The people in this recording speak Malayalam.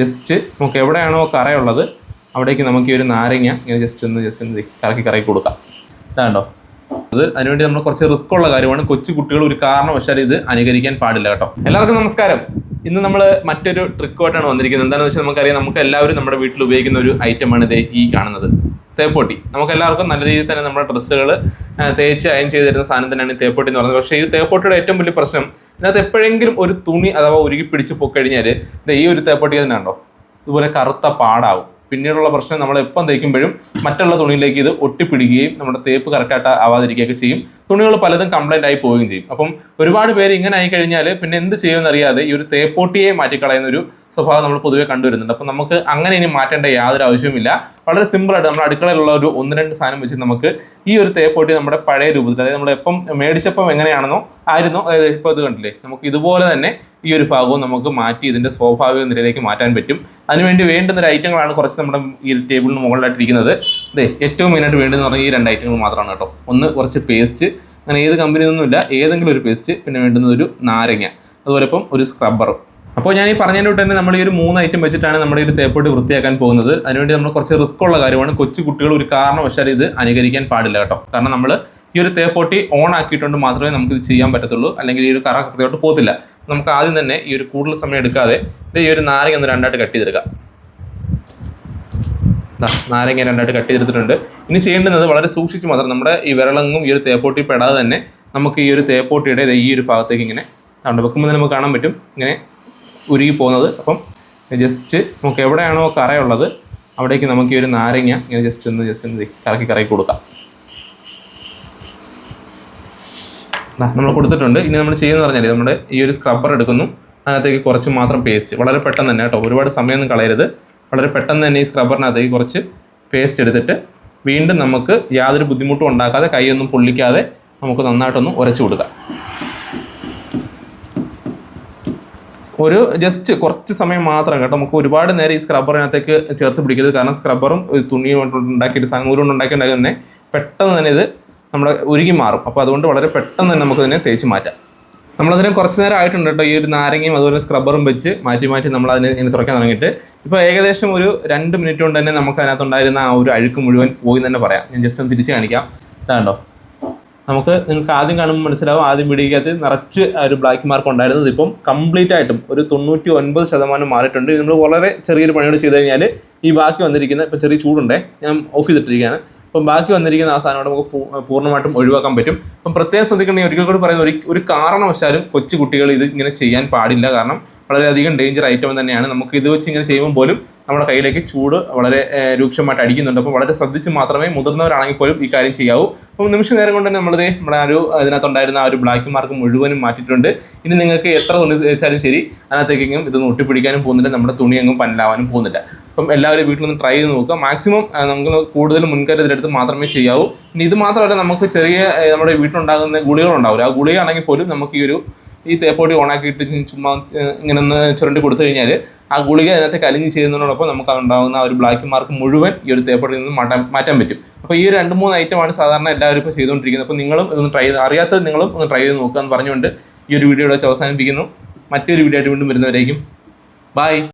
ജസ്റ്റ് നമുക്ക് എവിടെയാണോ കറയുള്ളത് അവിടേക്ക് നമുക്ക് ഈ ഒരു നാരങ്ങ ഇങ്ങനെ ജസ്റ്റ് ഒന്ന് ജസ്റ്റ് ഒന്ന് കറക്കി കറക്കി കൊടുക്കാം. ഇതാണ്ടോ അത് അതിനുവേണ്ടി നമ്മൾ കുറച്ച് റിസ്ക് ഉള്ള കാര്യമാണ്. കൊച്ചു കുട്ടികൾ ഒരു കാരണവശാലും ഇത് അനുകരിക്കാൻ പാടില്ല കേട്ടോ. എല്ലാവർക്കും നമസ്കാരം. ഇന്ന് നമ്മൾ മറ്റൊരു ട്രിക്കുമായിട്ടാണ് വന്നിരിക്കുന്നത്. എന്താണെന്ന് വെച്ചാൽ നമുക്കറിയാം നമുക്ക് എല്ലാവരും നമ്മുടെ വീട്ടിൽ ഉപയോഗിക്കുന്ന ഒരു ഐറ്റമാണ് ഇത് ഈ കാണുന്നത്. തേപ്പൊട്ടി. നമുക്ക് എല്ലാവർക്കും നല്ല രീതിയിൽ തന്നെ നമ്മുടെ ഡ്രസ്സുകൾ തേച്ച് അയൺ ചെയ്ത് തരുന്ന സാധനം തന്നെയാണ് ഈ തേപ്പൊട്ടി എന്ന് പറയുന്നത്. പക്ഷേ ഈ തേപ്പൊട്ടിയുടെ ഏറ്റവും വലിയ പ്രശ്നം ഇതിനകത്ത് എപ്പോഴെങ്കിലും ഒരു തുണി അഥവാ ഉരുകി പിടിച്ച് പോയിക്കഴിഞ്ഞാൽ ഈ ഒരു തേപ്പൊട്ടി തന്നെ ഉണ്ടോ ഇതുപോലെ കറുത്ത പാടാവും. പിന്നീടുള്ള പ്രശ്നം നമ്മൾ എപ്പം തേക്കുമ്പോഴും മറ്റുള്ള തുണിയിലേക്ക് ഇത് ഒട്ടിപ്പിടിക്കുകയും നമ്മുടെ തേപ്പ് കറക്റ്റായിട്ട് ആവാതിരിക്കുകയൊക്കെ ചെയ്യും. തുണികൾ പലതും കംപ്ലൈന്റ് ആയി പോവുകയും ചെയ്യും. അപ്പം ഒരുപാട് പേര് ഇങ്ങനെ ആയി കഴിഞ്ഞാൽ പിന്നെ എന്ത് ചെയ്യുമെന്ന് അറിയാതെ ഈ ഒരു തേപ്പോട്ടിയെ മാറ്റിക്കളയുന്ന ഒരു സ്വഭാവം നമ്മൾ പൊതുവേ കണ്ടുവരുന്നുണ്ട്. അപ്പം നമുക്ക് അങ്ങനെ ഇനി മാറ്റേണ്ട യാതൊരു ആവശ്യവുമില്ല. വളരെ സിമ്പിളായിട്ട് നമ്മുടെ അടുക്കളയിലുള്ള ഒരു ഒന്ന് രണ്ട് സാധനം വെച്ച് നമുക്ക് ഈ ഒരു തേപ്പോട്ടി നമ്മുടെ പഴയ രൂപത്തിൽ അതായത് നമ്മൾ എപ്പം മേടിച്ചപ്പം എങ്ങനെയാണെന്നോ ആയിരുന്നോ അതായത് ഇപ്പോൾ ഇത് കണ്ടില്ലേ? നമുക്ക് ഇതുപോലെ തന്നെ ഈ ഒരു ഭാഗവും നമുക്ക് മാറ്റി ഇതിന്റെ സ്വാഭാവിക നിലയിലേക്ക് മാറ്റാൻ പറ്റും. അതിനുവേണ്ടി വേണ്ടുന്ന ഒരു ഐറ്റങ്ങളാണ് കുറച്ച് നമ്മുടെ ഈ ടേബിളിന് മുകളിലായിട്ട് ഇരിക്കുന്നത് ഇതേ ഏറ്റവും മെയിനായിട്ട് വേണ്ടതെന്ന് പറഞ്ഞാൽ ഈ രണ്ട് ഐറ്റങ്ങൾ മാത്രമാണ് കേട്ടോ. ഒന്ന് കുറച്ച് പേസ്റ്റ്. അങ്ങനെ ഏത് കമ്പനിയൊന്നുമില്ല ഏതെങ്കിലും ഒരു പേസ്റ്റ് പിന്നെ വേണ്ടുന്നത് ഒരു നാരങ്ങ. അതുപോലെ ഇപ്പം ഒരു സ്ക്രബ്ബറും അപ്പോൾ ഞാൻ ഈ പറഞ്ഞതിന്റെ തന്നെ നമ്മൾ ഈ ഒരു മൂന്ന് ഐറ്റം വെച്ചിട്ടാണ് നമ്മുടെ ഒരു തേപ്പോട്ട് വൃത്തിയാക്കാൻ പോകുന്നത്. അതിനുവേണ്ടി നമ്മൾ കുറച്ച് റിസ്ക് ഉള്ള കാര്യമാണ്. കൊച്ചു കുട്ടികൾ ഒരു കാരണവശാൽ ഇത് അനുകരിക്കാൻ പാടില്ല കേട്ടോ. കാരണം നമ്മൾ ഈ ഒരു തേപ്പോട്ടി ഓൺ ആക്കിയിട്ടുണ്ട് മാത്രമേ നമുക്ക് ഇത് ചെയ്യാൻ പറ്റത്തുള്ളൂ. അല്ലെങ്കിൽ ഈ ഒരു കറ കൃത്യമായിട്ട് പോകത്തില്ല. നമുക്ക് ആദ്യം തന്നെ ഈ ഒരു കൂടുതൽ സമയം എടുക്കാതെ ഈ ഒരു നാരങ്ങ ഒന്ന് രണ്ടായിട്ട് കട്ട് ചെയ്തെടുക്കാം. നാരങ്ങ രണ്ടായിട്ട് കട്ട് ചെയ്തെടുത്തിട്ടുണ്ട്. ഇനി ചെയ്യേണ്ടുന്നത് വളരെ സൂക്ഷിച്ച് മാത്രം നമ്മുടെ ഈ വിരളങ്ങും ഈ ഒരു തേപ്പോട്ടി പെടാതെ തന്നെ നമുക്ക് ഈ ഒരു തേപ്പോട്ടിയുടെ ഈ ഒരു ഭാഗത്തേക്ക് ഇങ്ങനെ അതുകൊണ്ട് വെക്കുമ്പോൾ തന്നെ നമുക്ക് കാണാൻ പറ്റും. ഇങ്ങനെ ഉരുകി പോകുന്നത്. അപ്പം ജസ്റ്റ് നമുക്ക് എവിടെയാണോ കറയുള്ളത് അവിടേക്ക് നമുക്ക് ഈ ഒരു നാരങ്ങ ഇങ്ങനെ ജസ്റ്റ് ഒന്ന് ജസ്റ്റ് ഒന്ന് കറക്കി കറക്കി കൊടുക്കാം. നമ്മൾ കൊടുത്തിട്ടുണ്ട്. ഇനി നമ്മൾ ചെയ്യുന്നത് പറഞ്ഞാൽ നമ്മുടെ ഈ ഒരു സ്ക്രബ്ബർ എടുക്കുന്നു. അതിനകത്തേക്ക് കുറച്ച് മാത്രം പേസ്റ്റ് വളരെ പെട്ടെന്ന് തന്നെ കേട്ടോ ഒരുപാട് സമയമൊന്നും കളയരുത്. വളരെ പെട്ടെന്ന് തന്നെ ഈ സ്ക്രബ്ബറിനകത്തേക്ക് കുറച്ച് പേസ്റ്റ് എടുത്തിട്ട് വീണ്ടും നമുക്ക് യാതൊരു ബുദ്ധിമുട്ടും ഉണ്ടാക്കാതെ കൈയൊന്നും പൊള്ളിക്കാതെ നമുക്ക് നന്നായിട്ടൊന്ന് ഉരച്ചു കൊടുക്കാം. ഒരു ജസ്റ്റ് കുറച്ച് സമയം മാത്രം കേട്ടോ നമുക്ക് ഒരുപാട് നേരം ഈ സ്ക്രബ്ബറിനകത്തേക്ക് ചേർത്ത് പിടിക്കരുത്. കാരണം സ്ക്രബ്ബറും തുണിയും ഉണ്ടാക്കിയിട്ട് സാധനം ഉണ്ടാക്കിയിട്ടുണ്ടെങ്കിൽ തന്നെ പെട്ടെന്ന് തന്നെ ഇത് നമ്മുടെ ഉരുകി മാറും. അപ്പോൾ അതുകൊണ്ട് വളരെ പെട്ടെന്ന് തന്നെ നമുക്ക് ഇതിനെ തേച്ച് മാറ്റാം. നമ്മളതിനെ കുറച്ച് നേരം ആയിട്ടുണ്ട് കേട്ടോ. ഈ ഒരു നാരങ്ങയും അതുപോലെ സ്ക്രബ്ബറും വെച്ച് മാറ്റി മാറ്റി നമ്മൾ അതിനെ ഇങ്ങനെ തുറക്കാൻ തുടങ്ങിയിട്ട്. ഇപ്പോൾ ഏകദേശം ഒരു രണ്ട് മിനിറ്റ് കൊണ്ട് തന്നെ നമുക്ക് അതിനകത്തുണ്ടായിരുന്ന ആ ഒരു അഴുക്ക് മുഴുവൻ പോയി തന്നെ പറയാം. ഞാൻ ജസ്റ്റ് ഒന്ന് തിരിച്ച് കാണിക്കാം. ഇതാണ്ടോ നമുക്ക് നിങ്ങൾക്ക് ആദ്യം കാണുമ്പോൾ മനസ്സിലാവും ആദ്യം പിടിക്കകത്ത് നിറച്ച് ഒരു ബ്ലാക്ക് മാർക്ക് ഉണ്ടായിരുന്നത് ഇപ്പം കംപ്ലീറ്റ് ആയിട്ടും ഒരു തൊണ്ണൂറ്റി ഒൻപത് ശതമാനം മാറിയിട്ടുണ്ട്. നമ്മൾ വളരെ ചെറിയൊരു പണിയോട് ചെയ്ത് കഴിഞ്ഞാൽ ഈ ബാക്കി വന്നിരിക്കുന്ന ഇപ്പം ചെറിയ ചൂടുണ്ടേ ഞാൻ ഓഫ് ചെയ്തിട്ടിരിക്കുകയാണ്. അപ്പം ബാക്കി വന്നിരിക്കുന്ന ആ സാധനം നമുക്ക് പൂർണമായിട്ടും ഒഴിവാക്കാൻ പറ്റും. അപ്പം പ്രത്യേകം ശ്രദ്ധിക്കണമെങ്കിൽ ഒരിക്കൽ കൂടി പറയുന്നത് ഒരു ഒരു കാരണവശാലും കൊച്ചു കുട്ടികൾ ഇത് ഇങ്ങനെ ചെയ്യാൻ പാടില്ല. കാരണം വളരെയധികം ഡേഞ്ചർ ഐറ്റം തന്നെയാണ്. നമുക്ക് ഇത് വെച്ച് ഇങ്ങനെ ചെയ്യുമ്പോൾ പോലും നമ്മുടെ കയ്യിലേക്ക് ചൂട് വളരെ രൂക്ഷമായിട്ട് അടിക്കുന്നുണ്ട്. അപ്പോൾ വളരെ ശ്രദ്ധിച്ച് മാത്രമേ മുതിർന്നവരാണെങ്കിൽ പോലും ഈ കാര്യം ചെയ്യാവൂ. അപ്പോൾ നിമിഷ നേരം കൊണ്ട് തന്നെ നമ്മളിത് നമ്മുടെ ആ ഒരു അതിനകത്തുണ്ടായിരുന്ന ആ ഒരു ബ്ലാക്ക് മാർക്ക് മുഴുവനും മാറ്റിയിട്ടുണ്ട്. ഇനി നിങ്ങൾക്ക് എത്ര തുണി തേച്ചാലും ശരി അതിനകത്തേക്കെങ്കിലും ഇത് ഒട്ടിപ്പിടിക്കാനും പോകുന്നില്ല. നമ്മുടെ തുണി പല്ലാവാനും പന്നലാവാനും പോകുന്നില്ല. അപ്പം എല്ലാവരും വീട്ടിൽ നിന്ന് ട്രൈ ചെയ്ത് നോക്കുക. മാക്സിമം നമുക്ക് കൂടുതൽ മുൻകരുതലെടുത്ത് മാത്രമേ ചെയ്യാവൂ. ഇനി ഇത് മാത്രമല്ല നമുക്ക് ചെറിയ നമ്മുടെ വീട്ടിലുണ്ടാകുന്ന ഗുളികളുണ്ടാവില്ല? ആ ഗുളികയാണെങ്കിൽ പോലും നമുക്ക് ഈ ഒരു ഈ തേപ്പൊടി ഓണാക്കിയിട്ട് ചുമ്മാ ഇങ്ങനെ ഒന്ന് ചുരണ്ടി കൊടുത്തു കഴിഞ്ഞാൽ ആ ഗുളിക അതിനകത്ത് കലിഞ്ഞ് ചെയ്യുന്നതിനോടൊപ്പം നമുക്ക് അതുണ്ടാകുന്ന ആ ഒരു ബ്ലാക്ക് മാർക്ക് മുഴുവൻ ഈ ഒരു തേപ്പൊടിയിൽ നിന്ന് മാറ്റാൻ മാറ്റാൻ പറ്റും. അപ്പോൾ ഈ ഒരു രണ്ട് മൂന്ന് ഐറ്റമാണ് സാധാരണ എല്ലാവരും ഇപ്പോൾ ചെയ്തുകൊണ്ടിരിക്കുന്നത്. അപ്പോൾ നിങ്ങളും ഇതൊന്ന് ട്രൈ ചെയ്ത് അറിയാത്തത് നിങ്ങളും ഒന്ന് ട്രൈ ചെയ്ത് നോക്കുക എന്ന് പറഞ്ഞുകൊണ്ട് ഈ ഒരു വീഡിയോ ഇവിടെ അവസാനിപ്പിക്കുന്നു. മറ്റൊരു വീഡിയോ ആയിട്ട് വീണ്ടും വരുന്നവരേക്കും. ബൈ